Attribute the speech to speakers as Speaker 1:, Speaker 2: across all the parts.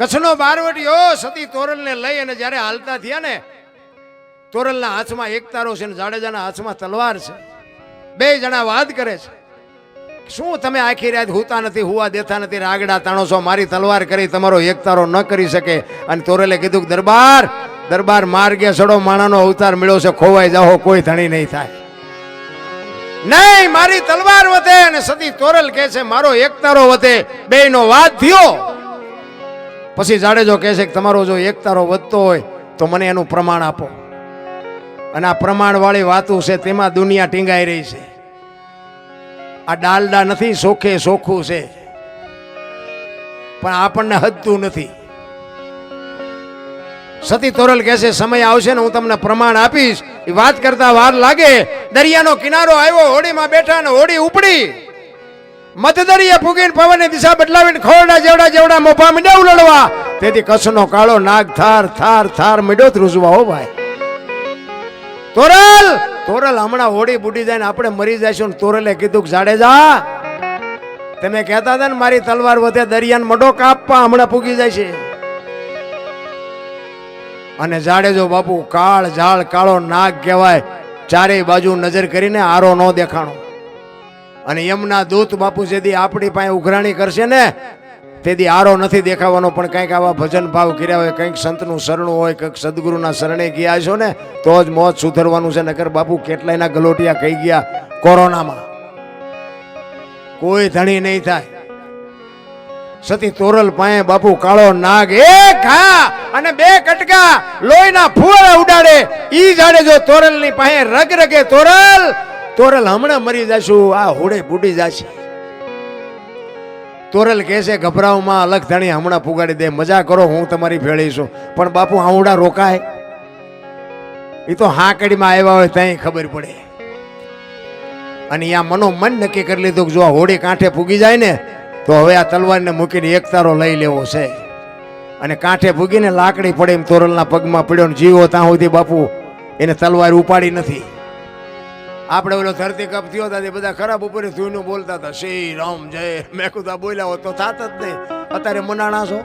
Speaker 1: કચ્છનો બારવટીયો સતી તોરલને લઈ અને જ્યારે હાલતા થયા ને, તોરલના હાથમાં એક તારો છે ને જાડેજાના હાથમાં તલવાર છે. બે જણા વાત કરે છે. શું તમે આખી રાત હુતા નથી, હુવા દેતા નથી, રાગડા તાણો છો, મારી તલવાર કરી, તમારો એક તારો ન કરી શકે? અને તોરલે કીધું કે, દરબાર દરબાર માર્ગે સડો માણાનો અવતાર મળ્યો છે, ખોવાઈ જાઓ, કોઈ ધણી નહીં થાય. નહીં, મારી તલવાર વધે અને સતી તોરલ કહે છે, મારો એકતારો વધે. બે નો વાત થયો. પછી જાડેજો કહે છે કે તમારો જો એકતારો વધતો હોય તો મને એનું પ્રમાણ આપો. અને આ પ્રમાણવાળી વાતું છે તેમાં દુનિયા ટીંગાઈ રહી છે. આ ડાલડા નથી સોખે સોખું છે. પણ આપણને હદતું નથી. સતી તોરલ કહે છે, સમય આવશે ને હું તમને પ્રમાણ આપીશ. એ વાત કરતા વાર લાગે. દરિયાનો કિનારો આવ્યો, હોડીમાં બેઠા ને હોડી ઉપડી. મધદરિયે ફૂગીને પવનની દિશા બદલાવીને ખોરડા જેવડા જેવડા મોભા મીડા ઉલડવા તેથી કચ્છનો કાળો નાગ થાર થાર થાર મીડો ત્રુજવા હો ભાઈ. તોરલ! તોરલ હમણાં હોડી બુડી જાય ને આપણે મરી જઈશું તોરલે કીધું કે જાડેજા તમે કહેતા હતા ને મારી તલવાર વધે દરિયાને મડો કાપવા હમણાં પૂગી જાય છે અને જાડેજો બાપુ, કાળ ઝાડ કાળો નાગ કહેવાય, ચારેય બાજુ નજર કરીને આરો ન દેખાણો. અને એમના દૂત બાપુ જેથી આપણી પાસે ઉઘરાણી કરશે ને તેથી આરો નથી દેખાવાનો, પણ કંઈક આવા ભજન ભાવ કર્યા હોય, કંઈક સંતનું શરણું હોય, કંઈક સદગુરુના શરણે ગયા છો ને, તો જ મોત સુધરવાનું છે. નકર બાપુ કેટલાયના ગલોટિયા કહી ગયા કોરોનામાં. કોઈ ધણી નહીં થાય. સતી તોરલ પાએ બાપુ કાળો નાગ એક ઘા! અને બે કટકા લોહીના ફુવારા ઉડાડે. ઈ જાડે જો તોરલની પાસે રગ રગે તોરલ તોરલ હમણાં મરી જશું આ હોડે બુડી જશે. તોરલ કહે છે, ગભરાવમાં અલગ ધણી હમણાં પુગાડી દે, મજા કરો, હું તમારી ભેળી પણ બાપુ આવડા રોકાય? એ તો હાકડીમાં આવ્યા હોય ત્યાં ખબર પડે. અને આ મનો મન નક્કી કરી લીધું કે જો આ હોડી કાંઠે પૂગી જાય ને, તો હવે આ તલવારને મૂકીને એક તારો લઈ લેવો છે. અને કાંઠે ભૂગીને લાકડી પડે એમ તોરલના પગમાં પડ્યો જીવો ત્યાં સુધી બાપુ, એને તલવાર ઉપાડી નથી. આપણે ઓલો ધરતી કપ થયો હતા તે બધા ખરાબ ઉપર ધૂનું બોલતા હતા. શ્રી રામ, જય. મેં કુદા બોલ્યા હોત તો થાત જ નહીં. અત્યારે મનાણા છો?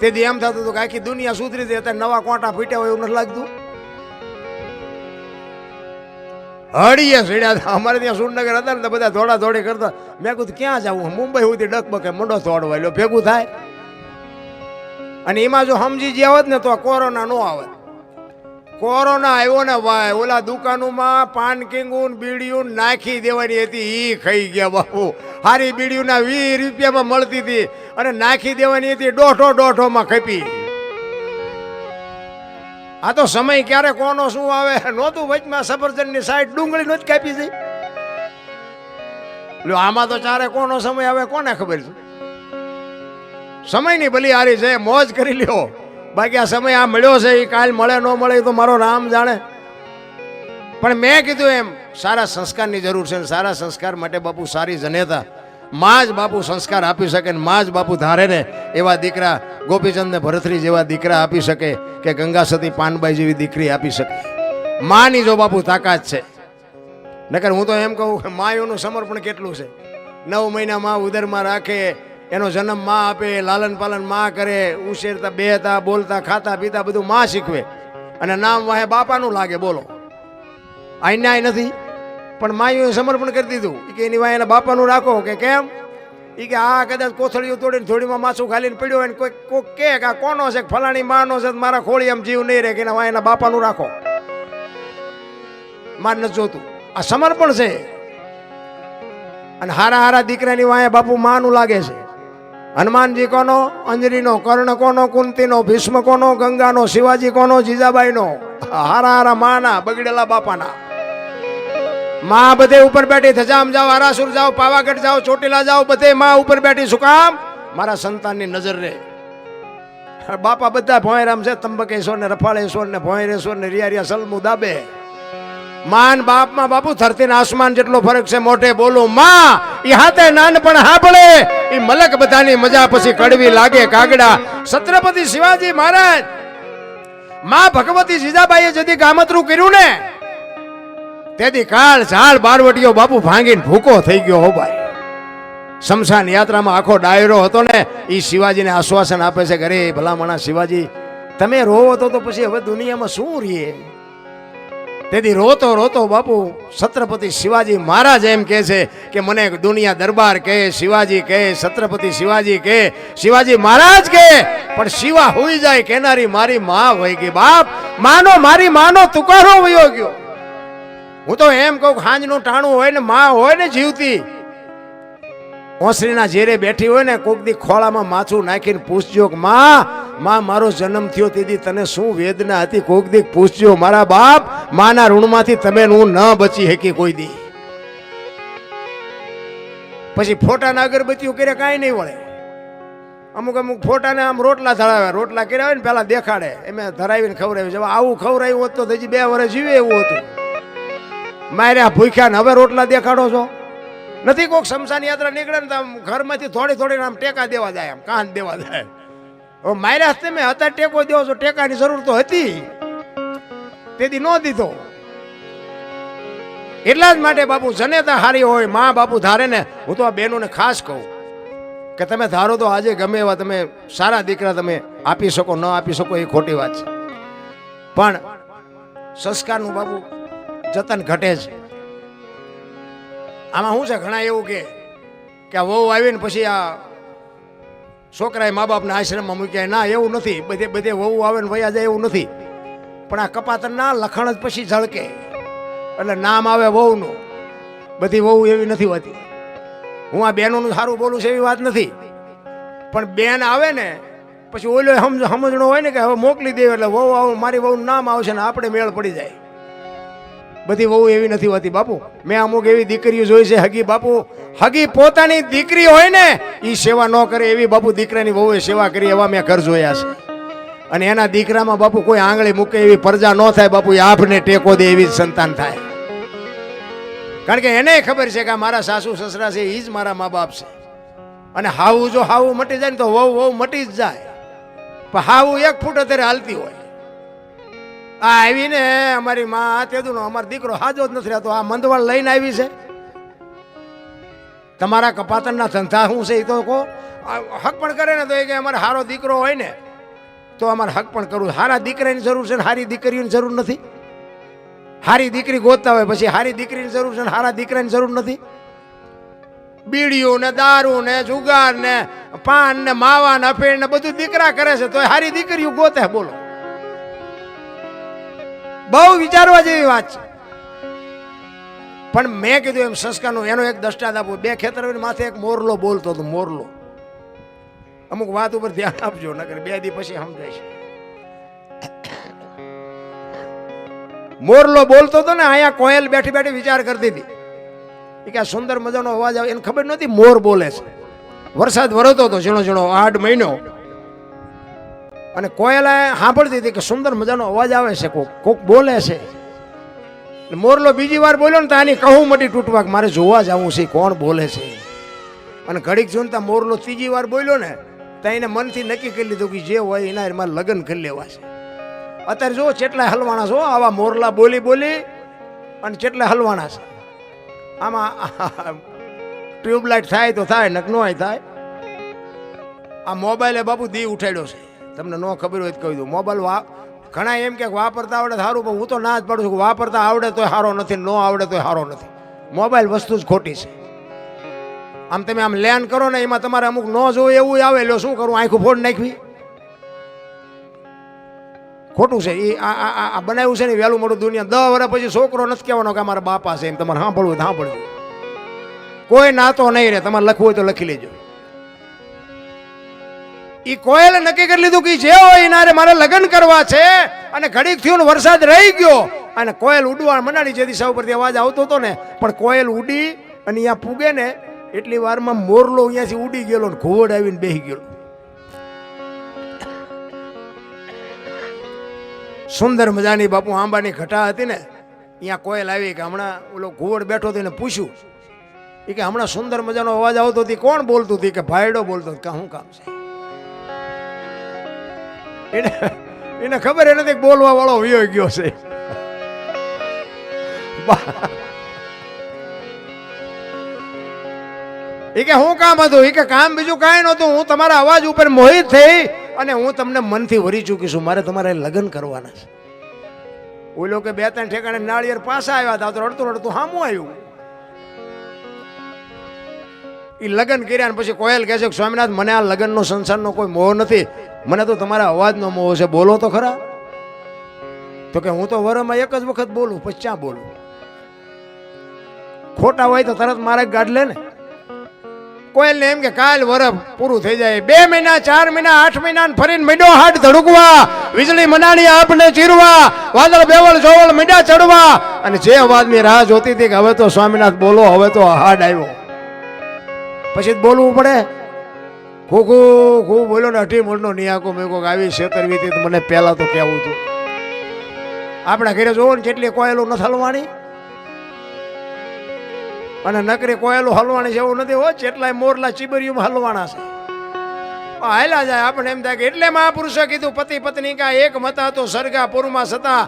Speaker 1: તેથી એમ થતું હતું કે આખી દુનિયા સુધરી હતી અત્યારે નવા કોટા ફીટ્યા હોય એવું નથી લાગતું? હળીએ સીડ્યા અમારે ત્યાં સુરનગર હતા ને તો બધા દોડા દોડી કરતા. મેં કીધું, ક્યાં જવું? મુંબઈ સુધી ડકબકે મોઢો દોડવા લો ભેગું થાય. અને એમાં જો સમજી ગયા હોત ને તો કોરોના ન આવે. કોરોના આવ્યો ને ભાઈ, ઓલા દુકાનોમાં પાન કિંગુન બીડીયું નાખી દેવાની હતી એ ખાઈ ગયા બાપુ. હારી બીડીયુંના વીસ રૂપિયામાં મળતી હતી અને નાખી દેવાની હતી, દોઢો દોઢોમાં ખપી. આ તો સમય ક્યારે કોનો શું આવે? નહોતું વચમાં સફરજનની સાઈડ ડુંગળી જ કાપી જઈ લ્યો આમાં તો ચારે કોનો સમય આવે, કોને ખબર છે? સમયની ભલી હારી છે, મોજ કરી લ્યો. બાકી આ સમય આ મળ્યો છે, એ કાલ મળે, ન મળે તો મારો રામ જાણે. પણ મેં કીધું એમ, સારા સંસ્કારની જરૂર છે સારા સંસ્કાર માટે બાપુ સારી જનેતા. માં જ બાપુ સંસ્કાર આપી શકે ને માં જ બાપુ ધારે ને એવા દીકરા ગોપીચંદ ને ભરતરી જેવા દીકરા આપી શકે કે ગંગા સતી પાનબાઈ જેવી દીકરી આપી શકે. માની જો બાપુ તાકાત છે. નકર હું તો એમ કહું માયોનું સમર્પણ કેટલું છે? નવ મહિના માં ઉદરમાં રાખે એનો જન્મમાં આપે, લાલન પાલનમાં કરે, ઉછેરતા, બેહતા, બોલતા, ખાતા, પીતા, બધું માં શીખવે. અને નામ વાહે બાપાનું લાગે, બોલો. અન્યાય ન્યાય નથી, પણ માયુએ સમર્પણ કરી દીધું. કે એની વાહે એના બાપાનું રાખો, કે કેમ? એ કે આ કદાચ કોથળીઓ તોડીને થોડીમાં માછું ખાલીને પડ્યો હોય ને કોઈ કોઈ કે આ કોનો છે ફલાણી માનો છે મારા ખોળી એમ જીવ નહીં રહે, કે એના વાહે એના બાપાનું રાખો. માર નથી જોતું. આ સમર્પણ છે. અને હારા હારા દીકરાની વાંહે બાપુ માનું લાગે છે. હનુમાનજી કોનો અંજરીનો કર્ણ કોનો, કુંતીનો, ભીષ્મ કોનો, ગંગાનો, શિવાજી કોનો, જીજાબાઈનો, હારા હારા માના, બગડેલા બાપાના. માં બધે ઉપર બેઠી થજામ જાઓ આરાસુર જાઓ, પાવાગઢ જાઓ, ચોટીલા જાઓ, બધે માં ઉપર બેઠી શું કામ? મારા સંતાનની નજર રે. બાપા બધા ભોંયરામ છે તંબકેશ્વર ને રફાળેશ્વર ને ભોંયરેશ્વર ને રિયા રિયા સલમુ દાબે. માન બાપમાં બાપુ ધરતી આસમાન જેટલો ફરક છે, મોઢે બોલું, માં એ હાથે નાનપણ હાંભળે ઈ મલક બધાની મજા પછી કડવી લાગે કાગડા. છત્રપતિ શિવાજી મહારાજ, માં ભગવતી જીજાબાઈએ જદી ગામતરું કર્યું ને તેથી કાળ ઝાડ બારવટીઓ બાપુ ભાંગીને ભૂકો થઈ ગયો હો ભાઈ. શમશાન યાત્રામાં આખો ડાયરો હતો ને એ શિવાજીને આશ્વાસન આપે છે ઘરે ભલામણા શિવાજી, તમે રોવો તો પછી હવે દુનિયામાં શું રહીએ? તેથી રોતો રોતો બાપુ છત્રપતિ શિવાજી મહારાજ એમ કહે છે કે મને દુનિયા દરબાર કહે, શિવાજી કહે, છત્રપતિ શિવાજી કહે, શિવાજી મહારાજ કહે, પણ શિવા હોઈ જાય કેનારી મારી માં હોય ગઈ. બાપ, માનો, મારી માનો તુકારો વયો ગયો. હું તો એમ કહું કે હાંજનું ટાણું હોય ને, માં હોય ને જીવતી. ઓસરીના ઝેરે બેઠી હોય ને કોક દી ખોળામાં માથું નાખીને પૂછજો કે, માં માં, મારો જન્મ થયો તેથી તને શું વેદના હતી? કોક દી પૂછજો, મારા બાપ, માના ઋણમાંથી તમે હું ન બચી શકી કોઈ દી. પછી ફોટાના અગરબત્તીઓ કર્યા કાંઈ નહીં વળે. અમુક અમુક ફોટાને આમ રોટલા ધરાવે, રોટલા કર્યા હોય ને પેલા દેખાડે. એમે ધરાવીને ખવડાવી. છે આવું ખવડાવ્યું હોત તો હજી બે વર્ષ જીવે એવું હતું. માર્યા ભૂખ્યા ને, હવે રોટલા દેખાડો છો? નથી કોઈક શમશાન યાત્રા નીકળે ને તો આમ ઘરમાંથી થોડી થોડી આમ ટેકા દેવા જાય, આમ કાન દેવા જાય. માર્યા હસ્તે મેં અત્યારે ટેકો દેવો છો, ટેકાની જરૂર તો હતી. તેથી ન દીધો. એટલા જ માટે બાપુ જનેતા હારી હોય, મા બાપુ ધારે ને, હું તો આ બહેનોને ખાસ કહું કે તમે ધારો તો આજે ગમે એવા તમે સારા દીકરા તમે આપી શકો, ન આપી શકો, એ ખોટી વાત છે. પણ સંસ્કારનું બાપુ જતન ઘટે છે. આમાં શું છે? ઘણા એવું કે આ વહુ આવીને પછી આ છોકરાએ મા બાપના આશ્રમમાં મૂક્યા. ના, એવું નથી. બધે બધે વહુ આવે ને વયા જાય એવું નથી. પણ આ કપાતરના લખણ જ પછી ઝળકે. એટલે નામ આવે વહુનું. બધી વહુ એવી નથી હોતી. હું આ બહેનોનું સારું બોલું છું એવી વાત નથી. પણ બેન આવે ને, પછી ઓલો સમજ સમજણો હોય ને કે હવે મોકલી દે એટલે વહુ આવું મારી વહુનું નામ આવશે ને આપણે મેળ પડી જાય. બધી વહુ એવી નથી હોતી, બાપુ. મેં અમુક એવી દીકરીઓ જોઈ છે, હગી બાપુ. હગી પોતાની દીકરી હોય ને એ સેવા ન કરે એવી બાપુ દીકરાની વહુએ સેવા કરી, એવા મેં ઘર જોયા છે. અને એના દીકરામાં બાપુ કોઈ આંગળી મૂકે એવી પ્રજા ન થાય, બાપુ, એ આપને ટેકો દે એવી જ સંતાન થાય. કારણ કે એને ખબર છે કે મારા સાસુ સસરા છે એ જ મારા મા બાપ છે. અને હાવું જો હાવું મટી જાય ને તો વહુ વહુ મટી જ જાય. પણ હાવું એક ફૂટ અત્યારે હાલતી હોય. આવીને અમારી માં તેદુનો અમારો દીકરો હાજો જ નથી રહેતો. આ મંદવાળ લઈને આવી છે. તમારા કપાતનના ધંધા શું છે એ તો કહો. હક પણ કરે ને તો એ કે અમારે સારો દીકરો હોય ને, તો અમારે હક પણ કરવું સારા દીકરાની જરૂર છે ને હારી દીકરીની જરૂર નથી. સારી દીકરી ગોતતા હોય પછી સારી દીકરીની જરૂર છે ને સારા દીકરાની જરૂર નથી. બીડીયું ને દારૂ ને જુગાર ને પાન ને માવા ને અફેણ ને બધું દીકરા કરે છે તો સારી દીકરીઓ ગોતે બોલો. બહુ વિચારવા જેવી વાત છે. પણ મેં કીધું એમ સંસ્કારનું, એનો એક દ્રષ્ટાંત આપું. બે ખેતર માથે એક મોરલો બોલતો હતો, મોરલો. અમુક વાત ઉપર ધ્યાન આપજો, નકર બે દી પછી સમજાય મોરલો બોલતો હતો ને અહીંયા કોયલ બેઠી બેઠી વિચાર કરતી હતી. કે આ સુંદર મજાનો અવાજ આવે, એને ખબર નહોતી, મોર બોલે છે. વરસાદ વરતો હતો, ઝીણો ઝીણો, આઠ મહિનો. અને કોયલા સાંભળતી હતી કે સુંદર મજાનો અવાજ આવે છે, કોક કોક બોલે છે. મોરલો બીજી વાર બોલ્યો ને તો આની કહું મટી તૂટવા મારે જોવા જવું છે કોણ બોલે છે? અને ઘડીક જોઈને ત્યાં મોરલો ત્રીજી વાર બોલ્યો ને ત્યાં એને મનથી નક્કી કરી લીધું કે જે હોય એના મારે લગ્ન કરી લેવા છે. અત્યારે જો ચેટલા હલવાણા છો, આવા મોરલા બોલી બોલી અને ચેટલા હલવાણા છે. આમાં ટ્યુબલાઇટ થાય તો થાય નક નો થાય. આ મોબાઈલે બાપુ દી ઉઠાડ્યો છે. તમને ન ખબર હોય તો કહી દઉં. મોબાઈલ વા ઘણા એમ કે વાપરતા આવડે સારું, પણ હું તો ના જ પાડું છું કે વાપરતા આવડે તોય સારો નથી, ન આવડે તોય સારો નથી. મોબાઈલ વસ્તુ જ ખોટી છે. આમ તમે આમ લેન કરો ને એમાં તમારે અમુક ન જોવું એવું આવે એટલે શું કરું, આંખું ફોડ નાખવી. ખોટું છે. એ આ બનાવ્યું છે ને વહેલું મોટું દુનિયા. દસ વર્ષ પછી છોકરો નથી કહેવાનો કે અમારા બાપા છે એમ તમારે સાંભળવું સાંભળવું કોઈ નાતો નહીં રહે તમારે લખવું હોય તો લખી લેજો. ઈ કોયલે નક્કી કરી લીધું કે જે હોય એનારે મારે લગ્ન કરવા છે, અને ઘડીક થયું વરસાદ રહી ગયો, અને કોયલ ઉડવા મનાડી જે દિશા ઉપરથી અવાજ આવતો હતો ને, પણ કોયલ ઉડી અને અહીંયા પૂગે ને, એટલી વારમાં મોરલો અહીંયાથી ઉડી ગયેલો ને ઘોડ આવીને બેસી ગયેલો. સુંદર મજાની બાપુ આંબાની ઘટા હતી ને અહીંયા કોયલ આવી કે હમણાં ઓલો ઘોડ બેઠો હતો એને પૂછ્યું. એ કે હમણાં સુંદર મજાનો અવાજ આવતો હતી, કોણ બોલતું હતી? કે ભાઈડો બોલતો કે શું કામ છે? એને એને ખબર એને નથી બોલવા વાળો વયો ગયો છે. એ કે હું કામ હતું? એ કે કામ બીજું કાંઈ નહોતું. હું તમારા અવાજ ઉપર મોહિત થઈ અને હું તમને મનથી વરી ચૂકી છું મારે તમારે લગ્ન કરવાના છે. ઓલો કે બે ત્રણ ઠેકાણે નાળિયેર પાછા આવ્યા હતા. તો રડતું રડતું હામું આવ્યું. એ લગ્ન કર્યા ને પછી કોયલ કહે છે કે સ્વામિનાથ, મને આ લગ્નનો સંસારનો કોઈ મોહ નથી. મને તો તમારા અવાજનો મોહ છે. બોલો તો ખરા. તો કે હું તો વરમાં એક જ વખત બોલું, પછી ક્યાં બોલું? ખોટા હોય તો તરત મારે ગાઢ લે ને. કોયલ ને એમ કે કાલ વરફ પૂરું થઈ જાય. બે મહિના, ચાર મહિના, આઠ મહિના ફરીને મીડો હાટ ધડકવા, વીજળી મનાણી આપને ચીરવા, વાદળ, બેવળ જોવળ મીડા ચડવા. અને જે અવાજની રાહ જોતી હતી કે હવે તો સ્વામિનાથ બોલો, હવે તો હાડ આવ્યો. પછી બોલવું પડે. ખોખો ખૂબ બોલ્યો ને અઢી મોડનો નિયાકો મેં કોક આવી છેતરવી હતી મને પહેલાં તો કહેવું હતું. આપણા ઘરે જોવો ને કેટલી કોયલો નથી હલવાની. અને નકરી કોયલો હલવાની એવું નથી હો જેટલાય મોરલા ચીબરિયું હલવાના છે. હાલ્યા જાય. આપણે એમ થાય કે એટલે મહાપુરુષે કીધું, પતિ પત્ની કા એક મતા તો સરગા પુરમાં સતા